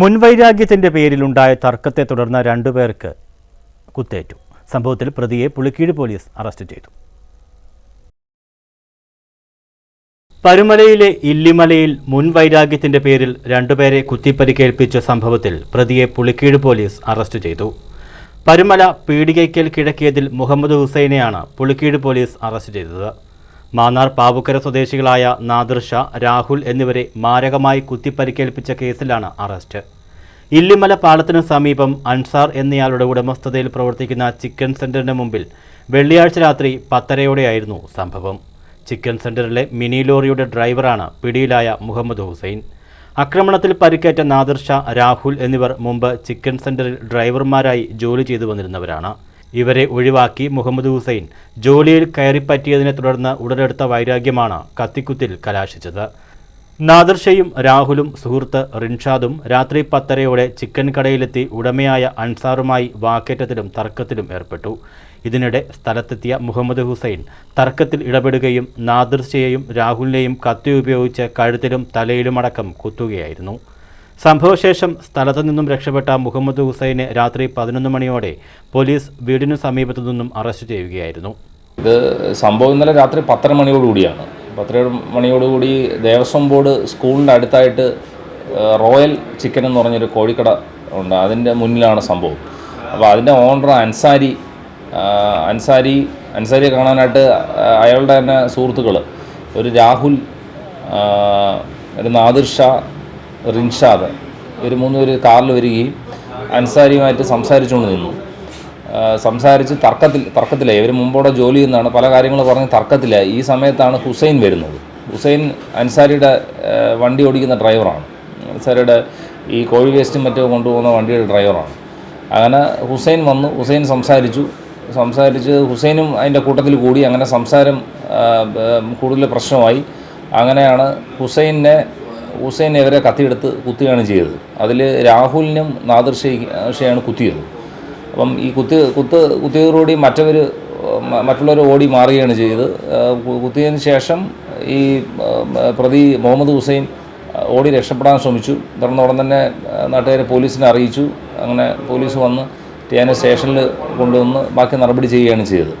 മുൻവൈരാഗ്യത്തിന്റെ പേരിലുണ്ടായ തർക്കത്തെ തുടർന്ന് രണ്ടുപേർക്ക് കുത്തേറ്റു. സംഭവത്തിൽ പ്രതിയെ പുളിക്കീട് പോലീസ് അറസ്റ്റ് ചെയ്തു. പരുമലയിലെ ഇല്ലിമലയിൽ മുൻവൈരാഗ്യത്തിന്റെ പേരിൽ രണ്ടുപേരെ കുത്തിപ്പരിക്കേൽപ്പിച്ച സംഭവത്തിൽ പ്രതിയെ പുളിക്കീട് പോലീസ് അറസ്റ്റ് ചെയ്തു. പരുമല പീടികയ്ക്കൽ കിഴക്കിയതിൽ മുഹമ്മദ് ഹുസൈനെയാണ് പുളിക്കീട് പോലീസ് അറസ്റ്റ് ചെയ്തത്. മാന്നാർ പാവുക്കര സ്വദേശികളായ നാദിർ ഷാ രാഹുൽ എന്നിവരെ മാരകമായി കുത്തിപ്പരിക്കേൽപ്പിച്ച കേസിലാണ് അറസ്റ്റ്. ഇല്ലിമല പാലത്തിനു സമീപം അൻസാർ എന്നയാളുടെ ഉടമസ്ഥതയിൽ പ്രവർത്തിക്കുന്ന ചിക്കൻ സെന്ററിന് മുമ്പിൽ വെള്ളിയാഴ്ച രാത്രി പത്തരയോടെയായിരുന്നു സംഭവം. ചിക്കൻ സെന്ററിലെ മിനി ലോറിയുടെ ഡ്രൈവറാണ് പിടിയിലായ മുഹമ്മദ് ഹുസൈൻ. ആക്രമണത്തിൽ പരിക്കേറ്റ നാദിർ ഷാ രാഹുൽ എന്നിവർ മുമ്പ് ചിക്കൻ സെന്ററിൽ ഡ്രൈവർമാരായി ജോലി ചെയ്തു വന്നിരുന്നവരാണ്. ഇവരെ ഒഴിവാക്കി മുഹമ്മദ് ഹുസൈൻ ജോലിയിൽ കയറിപ്പറ്റിയതിനെ തുടർന്ന് ഉടലെടുത്ത വൈരാഗ്യമാണ് കത്തിക്കുത്തിൽ കലാശിച്ചത്. നാദർഷയും രാഹുലും സുഹൃത്ത് റിൻഷാദും രാത്രി പത്തരയോടെ ചിക്കൻ കടയിലെത്തി ഉടമയായ അൻസാറുമായി വാക്കേറ്റത്തിലും തർക്കത്തിലും ഏർപ്പെട്ടു. ഇതിനിടെ സ്ഥലത്തെത്തിയ മുഹമ്മദ് ഹുസൈൻ തർക്കത്തിൽ ഇടപെടുകയും നാദർഷയെയും രാഹുലിനെയും കത്തി ഉപയോഗിച്ച് കഴുത്തിലും തലയിലുമടക്കം കുത്തുകയായിരുന്നു. സംഭവശേഷം സ്ഥലത്തു നിന്നും രക്ഷപ്പെട്ട മുഹമ്മദ് ഹുസൈനെ രാത്രി പതിനൊന്ന് മണിയോടെ പോലീസ് വീടിനു സമീപത്തു നിന്നും അറസ്റ്റ് ചെയ്യുകയായിരുന്നു. ഇത് സംഭവം ഇന്നലെ രാത്രി പത്തര മണിയോടുകൂടിയാണ് പത്തര മണിയോടുകൂടി ദേവസ്വം ബോർഡ് സ്കൂളിന്റെ അടുത്തായിട്ട് റോയൽ ചിക്കൻ എന്ന് പറഞ്ഞൊരു കോഴിക്കട ഉണ്ട്. അതിന്റെ മുന്നിലാണ് സംഭവം. അപ്പോൾ അതിന്റെ ഓണർ അൻസാരി അൻസാരി അൻസാരിയെ കാണാനായിട്ട് അയാളുടെ തന്നെ സുഹൃത്തുക്കൾ ഒരു രാഹുൽ ഒരു നാദിർ ഷാ റിൻഷാദ്. ഇവർ മൂന്നുപേര് കാറിൽ വരികയും അൻസാരിയുമായിട്ട് സംസാരിച്ചുകൊണ്ട് നിന്നു. സംസാരിച്ച് തർക്കത്തിൽ തർക്കത്തിലായി. ഇവർ മുമ്പോടെ ജോലി ചെയ്യുന്നതാണ്. പല കാര്യങ്ങൾ പറഞ്ഞ് തർക്കത്തിലായി. ഈ സമയത്താണ് ഹുസൈൻ വരുന്നത്. ഹുസൈൻ അൻസാരിയുടെ വണ്ടി ഓടിക്കുന്ന ഡ്രൈവറാണ്. അൻസാരിയുടെ ഈ കോഴി വേസ്റ്റും മറ്റും കൊണ്ടുപോകുന്ന വണ്ടിയുടെ ഡ്രൈവറാണ്. അങ്ങനെ ഹുസൈൻ വന്നു. ഹുസൈൻ സംസാരിച്ചു. സംസാരിച്ച് ഹുസൈനും അതിന്റെ കൂട്ടത്തിൽ കൂടി അങ്ങനെ സംസാരം കൂടുതൽ പ്രശ്നമായി. അങ്ങനെയാണ് ഹുസൈനെ ഹുസൈൻ ഇവരെ കത്തിയെടുത്ത് കുത്തുകയാണ് ചെയ്തത്. അതിൽ രാഹുലിനും നാദിർ ഷെയ്യാണ് കുത്തിയത്. അപ്പം ഈ കുത്തി കുത്ത് കുത്തിയതോടുകൂടി മറ്റവർ മറ്റുള്ളവർ ഓടി മാറുകയാണ് ചെയ്തത്. കുത്തിയതിന് ശേഷം ഈ പ്രതി മുഹമ്മദ് ഹുസൈൻ ഓടി രക്ഷപ്പെടാൻ ശ്രമിച്ചു. തുടർന്ന് ഉടൻ തന്നെ നാട്ടുകാരെ പോലീസിനെ അറിയിച്ചു. അങ്ങനെ പോലീസ് വന്ന് ടിയാനെ സ്റ്റേഷനിൽ കൊണ്ടുവന്ന് ബാക്കി നടപടി ചെയ്യുകയാണ് ചെയ്തത്.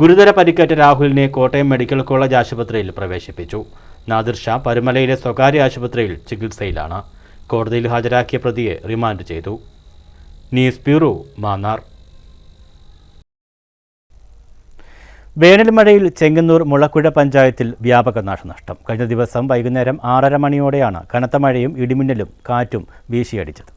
ഗുരുതര പരിക്കേറ്റ രാഹുലിനെ കോട്ടയം മെഡിക്കൽ കോളേജ് ആശുപത്രിയിൽ പ്രവേശിപ്പിച്ചു. നാദിർ ഷാ പരുമലയിലെ സ്വകാര്യ ആശുപത്രിയിൽ ചികിത്സയിലാണ്. കോടതിയിൽ ഹാജരാക്കിയ പ്രതിയെ റിമാൻഡ് ചെയ്തു. News bureau Mannar. വേനൽമഴയിൽ Chengannur Mulakuzha പഞ്ചായത്തിൽ വ്യാപക നാശനഷ്ടം. കഴിഞ്ഞ ദിവസം വൈകുന്നേരം ആറര മണിയോടെയാണ് കനത്ത മഴയും ഇടിമിന്നലും കാറ്റും വീശിയടിച്ചത്.